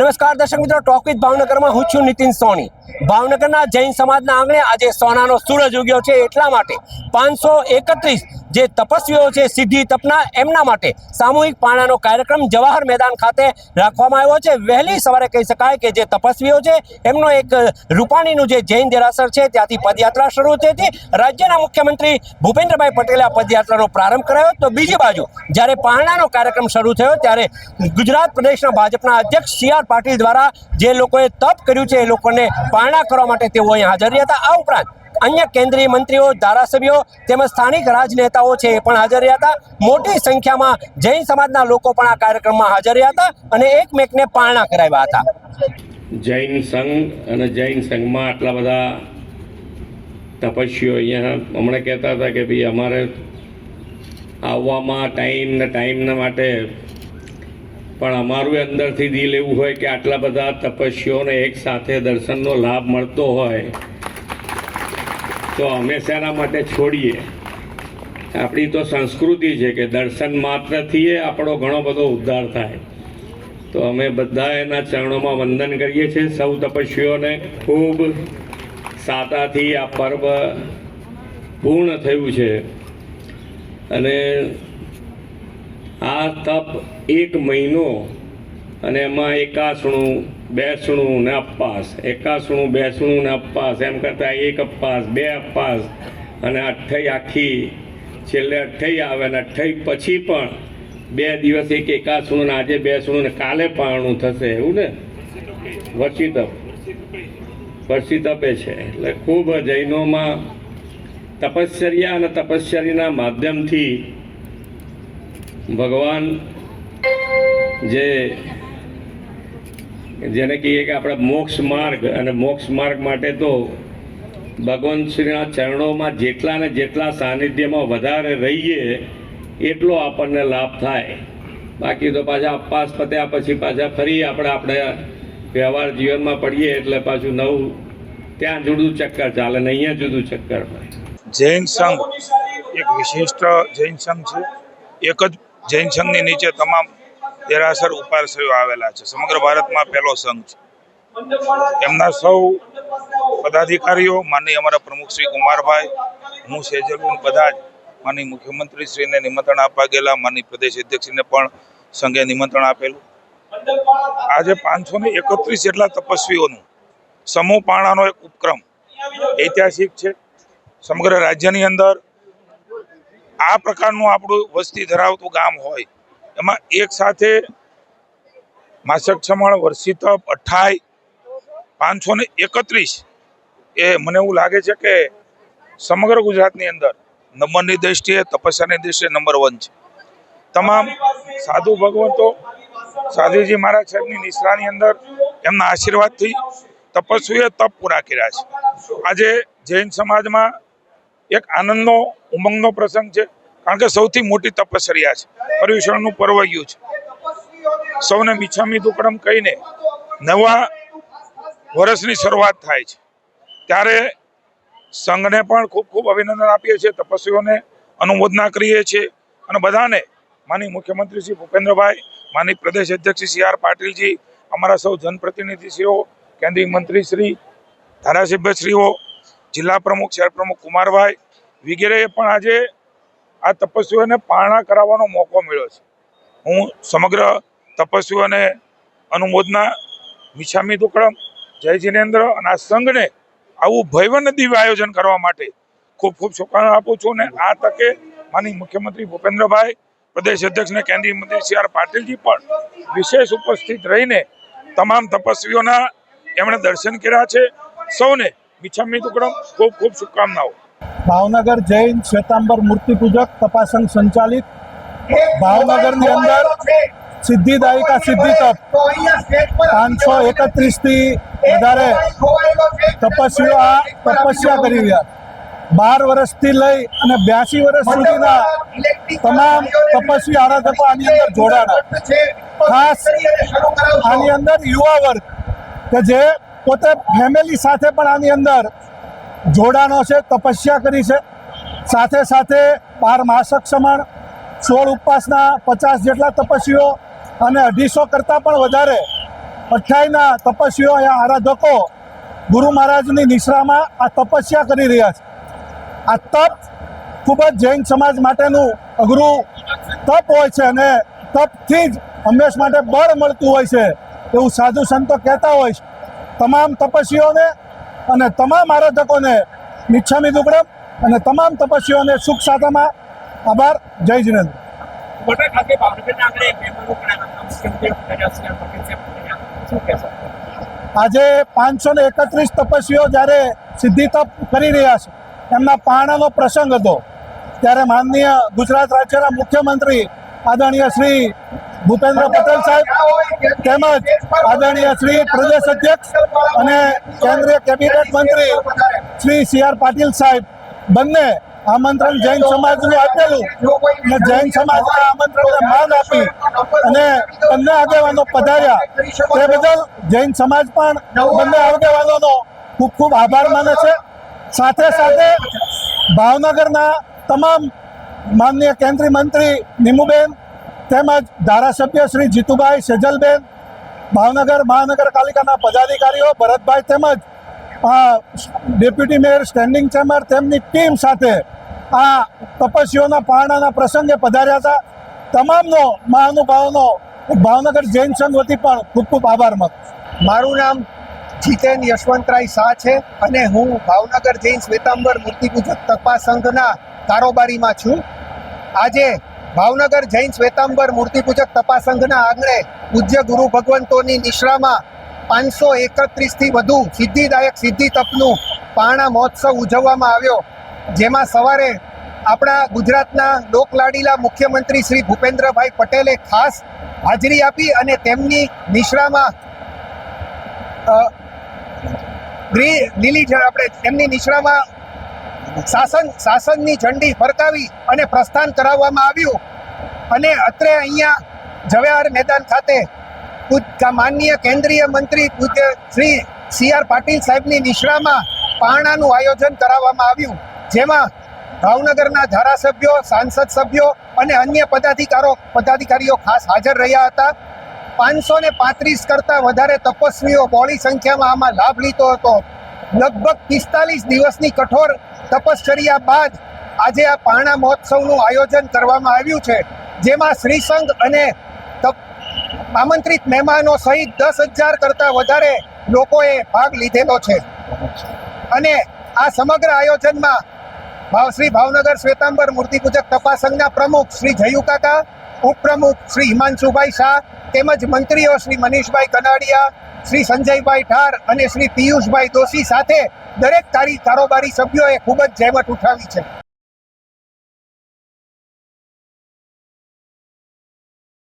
નમસ્કાર દર્શક મિત્રો ટોક વિથ ભાવનગરમાં હું છું નીતિન સોની. ભાવનગરના જૈન સમાજના આંગણે આજે સોનાનો સૂરજ ઉગ્યો છે એટલા માટે પાંચસો એકત્રીસ જે તપસ્વીઓ છે, સિદ્ધિ તપના એમના માટે સામૂહિક પાણાનો કાર્યક્રમ જવાહર મેદાન ખાતે રાખવામાં આવ્યો છે. વહેલી સવારે કહી શકાય કે જે તપસ્વીઓ છે, એમનો એક રૂપાણીનું જે જૈન દેરાસર છે, ત્યાંથી પદયાત્રા શરૂ થઈ હતી. રાજ્યના મુખ્યમંત્રી ભૂપેન્દ્રભાઈ પટેલે આ પદયાત્રાનો પ્રારંભ કરાયો તો બીજી બાજુ, જ્યારે પારણાનો કાર્યક્રમ શરૂ થયો, ત્યારે ગુજરાત પ્રદેશના ભાજપના અધ્યક્ષ સી આર પાટીલ દ્વારા જે લોકોએ તપ કર્યું છે, એ લોકોને પારણા કરવા માટે તેઓ અહીં હાજર રહ્યા હતા. આ ઉપરાંત અન્ય કેન્દ્રીય મંત્રીઓ, ધારાસભ્યો તેમજ સ્થાનિક રાજનેતાઓ છે પણ હાજર રહ્યા હતા. મોટી સંખ્યામાં જૈન સમાજના લોકો પણ આ કાર્યક્રમમાં હાજર રહ્યા હતા અને એકમેકને પારણા કરાવ્યા હતા. જૈન સંઘ અને જૈન સંઘમાં આટલા બધા તપસ્વીઓ અહીંયા હમણાં કહેતા હતા કે ભાઈ અમારે આવવામાં ટાઈમ ને ટાઈમના માટે પણ અમારું અંદરથી દિલ એવું હોય કે આટલા બધા તપસ્વીઓને એક સાથે દર્શનનો લાભ મળતો હોય તો અમે શેના માટે છોડીએ. આપણી તો સંસ્કૃતિ છે કે દર્શન માત્રથી આપણો ઘણો બધો ઉદ્ધાર થાય. તો અમે બધા એના ચરણોમાં વંદન કરીએ છીએ. સૌ તપસ્વીઓને ખૂબ સાતાથી આ પર્વ પૂર્ણ થયું છે. અને આ તપ એક મહિનો અને એમાં એકાસણું બેસણું ને અપાસ. એકાસણું, બેસણું ને અપાસ. એમ કરતાં એક અપાસ, બે અપાસ. અને અઠ્ઠઈ આખી, છેલ્લે અઠ્ઠઈ આવે ને અઠ્ઠઈ પછી પણ બે દિવસ એક એકાસણું ને આજે બેસણું ને કાલે પારણું થશે, એવું ને? વર્ષી તપ વર્ષી તપે છે. એટલે ખૂબ જૈનોમાં તપશ્ચર્યા અને તપશ્ચર્યાના માધ્યમથી ભગવાન જે જેને કહીએ કે આપણે મોક્ષ માર્ગ અને મોક્ષ માર્ગ માટે તો ભગવાન શ્રીના ચરણોમાં જેટલા ને જેટલા સાનિધ્યમાં વધારે રહીએ, એટલો આપણને લાભ થાય. બાકી તો પાછા અપવાસ પત્યા પછી પાછા ફરી આપણે આપણે વ્યવહાર જીવનમાં પડીએ એટલે પાછું નવું, ત્યાં જુદું ચક્કર ચાલે ને અહીંયા જુદું ચક્કર જૈન સંઘ, એક વિશિષ્ટ જૈન સંઘ છે. એક જ જૈન સંઘની નીચે તમામ દેરાસર ઉપાસયો આવેલા છે. સમગ્ર ભારતમાં પહેલો સંઘ છે. એમના સૌ પદાધિકારીઓ, માનનીય અમારા પ્રમુખ શ્રી કુમારભાઈ, હું સેજલુ બધા જ માની મુખ્યમંત્રી શ્રીને નિમંત્રણ આપવા ગયેલા માની પ્રદેશ અધ્યક્ષને પણ સંઘે નિમંત્રણ આપેલું. આજે પાંચસો ને એકત્રીસ જેટલા તપસ્વીઓનું સમૂહ પાણાનો એક ઉપક્રમ ઐતિહાસિક છે. સમગ્ર રાજ્યની અંદર આ પ્રકારનું આપણું વસ્તી ધરાવતું ગામ હોય એમાં એક સાથે માસક છમણ વર્ષી તપ, અઠાઈ, પાંચસો ને એકત્રીસ. એ મને એવું લાગે છે કે સમગ્ર ગુજરાતની અંદર નંબરની દ્રષ્ટિએ, તપસ્યાની દ્રષ્ટિએ નંબર વન છે. તમામ સાધુ ભગવંતો, સાધુજી મહારાજ સાહેબની નિશ્રાની અંદર એમના આશીર્વાદથી તપસ્વીએ તપ પૂરા કર્યા છે. આજે જૈન સમાજમાં એક આનંદનો, ઉમંગનો પ્રસંગ છે. કારણ કે સૌથી મોટી તપસ્યા છે. પર્યુષણનું પર્વ ગયું છે. સૌને મિચ્છામી દુકડમ કહીને નવા વર્ષની શરૂઆત થાય છે. ત્યારે સંઘને પણ ખૂબ ખૂબ અભિનંદન આપીએ છીએ, તપસ્વીઓને અનુમોદના કરીએ છીએ અને બધાને માની મુખ્યમંત્રી શ્રી ભૂપેન્દ્રભાઈ માની પ્રદેશ અધ્યક્ષ સી આર પાટીલજી, અમારા સૌ જનપ્રતિનિધિશ્રીઓ, કેન્દ્રીય મંત્રી શ્રી, ધારાસભ્યશ્રીઓ, જિલ્લા પ્રમુખ, શહેર પ્રમુખ કુમારભાઈ વગેરેએ પણ આજે આ તપસ્વીઓને પારણા કરાવવાનો મોકો મળ્યો છે. હું સમગ્ર તપસ્વીઓને અનુમોદના મિછામી દુકડમ જય જિનેન્દ્ર અને આ સંઘને આવું ભયવન દિવ્ય આયોજન કરવા માટે ખૂબ ખૂબ શુભકામના આપું છું અને આ તકે માની મુખ્યમંત્રી ભૂપેન્દ્રભાઈ, પ્રદેશ અધ્યક્ષ ને કેન્દ્રીય મંત્રી સી આર પાટીલજી પણ વિશેષ ઉપસ્થિત રહીને તમામ તપસ્વીઓના એમણે દર્શન કર્યા છે. સૌને મિચ્છામી દુકડમ ખૂબ ખૂબ શુભકામનાઓ. ભાવનગર જૈન શ્વેતાંબર મૂર્તિ પૂજક તપાસંગ સંચાલિત ભાવનગરની અંદર સિદ્ધિદાયિકા સિદ્ધિ તપ. પાંચસો એકત્રીસથી વધારે તપસ્વીઓ આ તપસ્યા કરી રહ્યા. બાર વર્ષથી લઈ અને બ્યાસી વર્ષ સુધીના તમામ તપસ્વી આરાધકો આની અંદર જોડાણા. ખાસ આની અંદર યુવા વર્ગ કે જે પોતે ફેમિલી સાથે પણ આની અંદર જોડાણો છે, તપસ્યા કરી છે. સાથે સાથે બાર માસક સમણ સોળ ઉપવાસના પચાસ જેટલા તપસ્વીઓ અને અઢીસો કરતાં પણ વધારે અઠ્યાઈના તપસ્વીઓ અહીંયા આરાધકો ગુરુ મહારાજની નિશ્રામાં આ તપસ્યા કરી રહ્યા છે. આ તપ ખૂબ જ જૈન સમાજ માટેનું અઘરું તપ હોય છે અને તપથી જ હંમેશ માટે બળ મળતું હોય છે. એવું સાધુ સંતો કહેતા હોય છે. તમામ તપસ્વીઓને અને તમામ આરાધકોને મિચ્છામી દુકડમ અને તમામ તપસ્વીઓને સુખ સાધામાં આભાર. જય જીનેન્દ્ર. આજે પાંચસો ને એકત્રીસ તપસ્વીઓ જ્યારે સિદ્ધિ તપ કરી રહ્યા છે એમના પાણાનો પ્રસંગ હતો. ત્યારે માનનીય ગુજરાત રાજ્યના મુખ્યમંત્રી આદરણીય શ્રી ભૂપેન્દ્ર પટેલ સાહેબ, તેમજ આદરણીય શ્રી પ્રદેશ અધ્યક્ષ અને કેન્દ્રીય કેબિનેટ મંત્રી શ્રી સી આર પાટીલ સાહેબ. બંને આમંત્રણ જૈન સમાજનું આપેલું અને જૈન સમાજના આમંત્રણને માન આપી અને બંને આગેવાનો પધાર્યા. તે બદલ જૈન સમાજ પણ બંને આગેવાનોનો ખૂબ ખૂબ આભાર માને છે. સાથે સાથે ભાવનગરના તમામ માનનીય કેન્દ્રીય મંત્રી નીમુબેન તેમજ ધારાસભ્ય શ્રી જીતુભાઈ સેજલબેન, ભાવનગર મહાનગરપાલિકાના પદાધિકારીઓ, ભરતભાઈ તેમજ આ ડેપ્યુટી મેયર સ્ટેન્ડિંગ ચેમ્બર તેમની ટીમ સાથે આ તપસ્વીઓના પારણાના પ્રસંગે પધાર્યા હતા. તમામનો મહાનુભાવોનો ભાવનગર જૈન સંઘ વતી પણ ખૂબ ખૂબ આભાર માનું મારું નામ જીતેન યશવંતરાય શાહ છે અને હું ભાવનગર જૈન શ્વેતાંબર મૂર્તિપૂજક તપા સંઘના કારોબારીમાં છું. આજે ભાવનગર જૈન શ્વેતાંબર મૂર્તિપૂજક તપા સંઘના આંગણે પૂજ્ય ગુરુ ભગવંતોની નિશ્રામાં પાંચસો એકત્રીસથી વધુ સિદ્ધિદાયક સિદ્ધિ તપનું પારણા મહોત્સવ ઉજવવામાં આવ્યો. જેમાં સવારે આપણા ગુજરાતના લોકલાડીલા મુખ્યમંત્રી શ્રી ભૂપેન્દ્રભાઈ પટેલે ખાસ હાજરી આપી અને તેમની નિશ્રામાં લીલી આપણે તેમની નિશ્રામાં શાસન શાસનની ઝંડી ફરકાવી અને પ્રસ્થાન કરાવવામાં આવ્યું. અને અત્રે અહીંયા જવાહર મેદાન ખાતે માનનીય કેન્દ્રીય મંત્રી શ્રી સી આર પાટીલ સાહેબની નિશ્રામાં પારણાનું આયોજન કરાવવામાં આવ્યું. જેમાં ભાવનગરના ધારાસભ્યો, સાંસદ સભ્યો અને અન્ય પદાધિકારો, પદાધિકારીઓ ખાસ હાજર રહ્યા હતા. પાંચસો ને પાંત્રીસ કરતાં વધારે તપસ્વીઓ બહોળી સંખ્યામાં આમાં લાભ લીધો હતો. લગભગ પિસ્તાલીસ દિવસની કઠોર તપશ્ચર્યા બાદ આજે આ પારણા મહોત્સવનું આયોજન કરવામાં આવ્યું છે, જેમાં શ્રીસંઘ અને આમંત્રિત મહેમાનો સહિત દસ હજાર કરતાં વધારે લોકોએ ભાગ લીધેલો છે. અને આ સમગ્ર આયોજનમાં ભાવ શ્રી ભાવનગર શ્વેતાંબર મૂર્તિપૂજક તપાસ સંઘના પ્રમુખ શ્રી જયુ કાકા ઉપપ્રમુખ શ્રી હિમાંશુભાઈ શાહ તેમજ મંત્રીઓ શ્રી મનીષભાઈ કનાડિયા, શ્રી સંજયભાઈ ઠાર અને શ્રી પિયુષભાઈ દોશી સાથે દરેક કારી કારોબારી સભ્યોએ ખૂબ જ જહેમત ઉઠાવી છે.